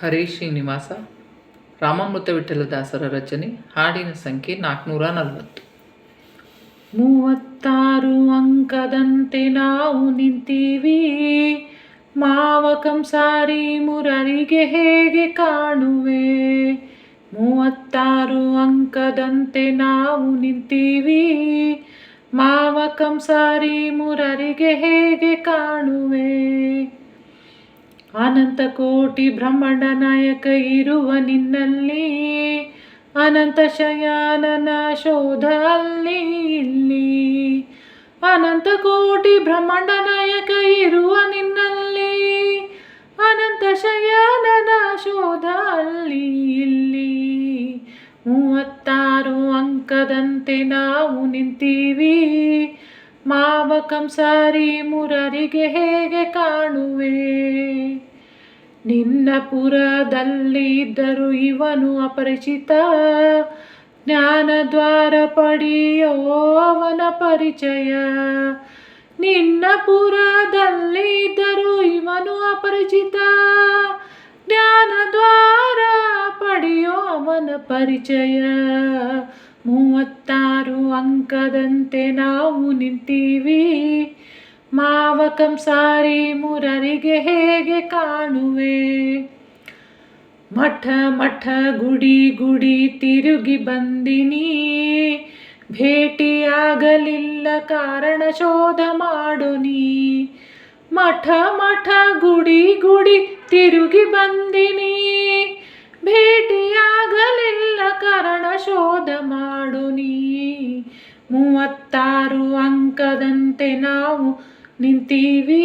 ಹರೇ ಶ್ರೀನಿವಾಸ, ರಾಮಾಮೃತ ವಿಠಲದಾಸರ ರಚನೆ, ಹಾಡಿನ ಸಂಖ್ಯೆ ನಾಲ್ಕುನೂರ ನಲವತ್ತು. ಮೂವತ್ತಾರು ಅಂಕದಂತೆ ನಾವು ನಿಂತೀವಿ. ಮಾವ ಕಂಸಾರಿ ಮುರರಿಗೆ ಹೇಗೆ ಕಾಣುವೆ? ಮೂವತ್ತಾರು ಅಂಕದಂತೆ ನಾವು ನಿಂತೀವಿ. ಮಾವ ಕಂಸಾರಿ ಮುರರಿಗೆ ಹೇಗೆ ಕಾಣುವೆ? ಅನಂತ ಕೋಟಿ ಬ್ರಹ್ಮಾಂಡ ನಾಯಕ ಇರುವ ನಿನ್ನಲ್ಲಿ, ಅನಂತ ಶಯಾನನ ಶೋಧ ಅಲ್ಲಿ ಇಲ್ಲಿ. ಅನಂತ ಕೋಟಿ ಬ್ರಹ್ಮಾಂಡ ನಾಯಕ ಇರುವ ನಿನ್ನಲ್ಲಿ, ಅನಂತ ಶಯಾನನ ಶೋಧ ಅಲ್ಲಿ ಇಲ್ಲಿ. ಮೂವತ್ತಾರು ಅಂಕದಂತೆ ನಾವು ನಿಂತೀವಿ, ಮಾವ ಕಂಸಾರಿ ಮುರರಿಗೆ ಹೇಗೆ ಕಾಣುವೆ? ನಿನ್ನ ಪುರದಲ್ಲಿ ಇದ್ದರು ಇವನು ಅಪರಿಚಿತ. ಜ್ಞಾನದ್ವಾರ ಪಡೆಯೋ ಅವನ ಪರಿಚಯ. ನಿನ್ನ ಪುರದಲ್ಲಿ ಇದ್ದರು ಇವನು ಅಪರಿಚಿತ. ಜ್ಞಾನದ್ವಾರ ಪಡೆಯೋ ಅವನ ಪರಿಚಯ. ಮೂವತ್ತಾರು ಅಂಕದಂತೆ ನಾವು ನಿಂತೀವಿ. ಮಾವ ಕಂಸಾರಿ ಮುರರಿಗೆ ಹೇಗೆ ಕಾಣುವೆ? ಮಠ ಮಠ ಗುಡಿ ಗುಡಿ ತಿರುಗಿ ಬಂದಿನಿ. ಭೇಟಿಯಾಗಲಿಲ್ಲ ಕಾರಣ ಶೋಧ ಮಾಡುನಿ. ಮಠ ಮಠ ಗುಡಿ ಗುಡಿ ತಿರುಗಿ ಬಂದಿನಿ. ಭೇಟಿಯಾಗಲಿಲ್ಲ ಕಾರಣ ಶೋಧ ಮಾಡುನಿ. ಮೂವತ್ತಾರು ಅಂಕದಂತೆ ನಾವು ನಿಂತೀವಿ.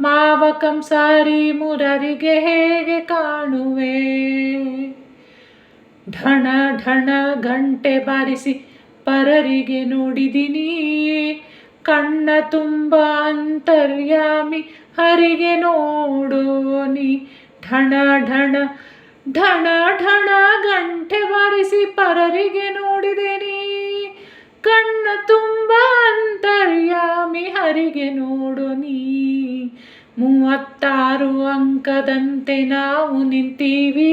ಮಾವ ಕಂಸಾರಿ ಮುರರಿಗೆ ಹೇಗೆ ಕಾಣುವೆ? ಢಣ ಢಣ ಗಂಟೆ ಬಾರಿಸಿ ಪರರಿಗೆ ನೋಡಿದಿನಿ. ಕಣ್ಣ ತುಂಬ ಅಂತರ್ಯಾಮಿ ಹರಿಗೆ ನೋಡೋನಿ. ಢಣ ಢಣ ಢಣ ಢಣ ಗಂಟೆ ಬಾರಿಸಿ ಪರರಿಗೆ ನೋಡಿದೆನಿ. ಕಣ್ಣ ತುಂಬ ಅಂತರ್ಯಾಮಿ ಹರಿಗೆ ನೋಡು ನೀ? ಮೂವತ್ತಾರು ಅಂಕದಂತೆ ನಾವು ನಿಂತೀವಿ.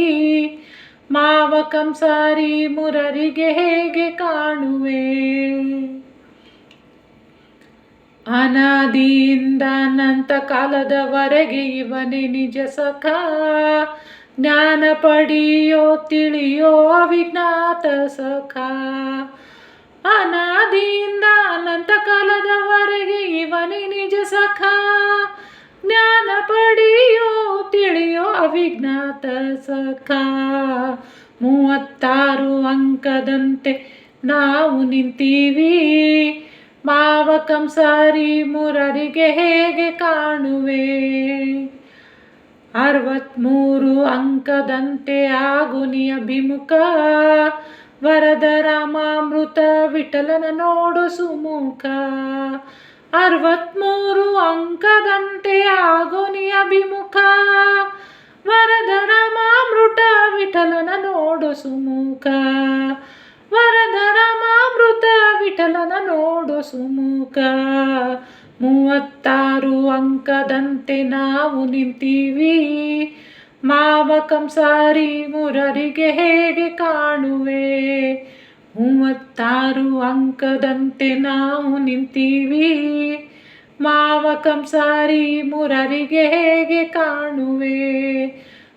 ಮಾವ ಕಂಸಾರಿ ಮುರರಿಗೆ ಹೇಗೆ ಕಾಣುವೆ? ಅನಾದಿಯಿಂದ ಅನಂತ ಕಾಲದವರೆಗೆ ಇವನೇ ನಿಜ ಸಖ. ಜ್ಞಾನ ಪಡೆಯೋ ತಿಳಿಯೋ ಅವಿಜ್ಞಾತ ಸಖ. ಅನಾದಿಯಿಂದ ಅನಂತ ಕಾಲದವರೆಗೆ ಇವನೇ ನಿಜ ಸಖ. ಜ್ಞಾನ ಪಡೆಯೋ, ತಿಳಿಯೋ ಅವಿಜ್ಞಾತ ಸಖ. ಮೂವತ್ತಾರು ಅಂಕದಂತೆ ನಾವು ನಿಂತೀವಿ. ಮಾವ ಕಂಸಾರಿ ಮುರರಿಗೆ ಹೇಗೆ ಕಾಣುವೆ? ಅರವತ್ಮೂರು ಅಂಕದಂತೆ ಆಗುನಿ ಅಭಿಮುಖ. ವರದ ರಾಮಾಮೃತ ವಿಠಲನ ನೋಡು ಸುಮುಖ ಅರವತ್ಮೂರು ಅಂಕದಂತೆ ಆಗೋನಿ ಅಭಿಮುಖ. ವರದ ರಾಮಾಮೃತ ವಿಠಲನ ನೋಡು ಸುಮುಖ ವರದ ರಾಮಾಮೃತ ವಿಠಲನ ನೋಡು ಸುಮುಖ ಮೂವತ್ತಾರು ಅಂಕದಂತೆ ನಾವು ನಿಂತೀವಿ. ಮಾವ ಕಂಸಾರಿ ಮುರರಿಗೆ ಹೇಗೆ ಕಾಣುವೆ? ಮೂವತ್ತಾರು ಅಂಕದಂತೆ ನಾವು ನಿಂತೀವಿ. ಮಾವ ಕಂಸಾರಿ ಮುರರಿಗೆ ಹೇಗೆ ಕಾಣುವೆ?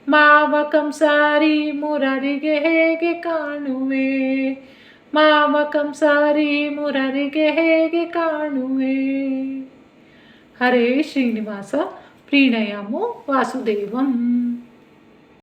ಮಾವ ಕಂಸಾರಿ ಮುರರಿಗೆ ಹೇಗೆ ಕಾಣುವೆ? ಮಾವ ಕಂಸಾರಿ ಮುರರಿಗೆ ಹೇಗೆ ಕಾಣುವೆ? ಹರೇ ಶ್ರೀನಿವಾಸ, ಪ್ರೀಣಯಮು ವಾಸುದೇವಂ.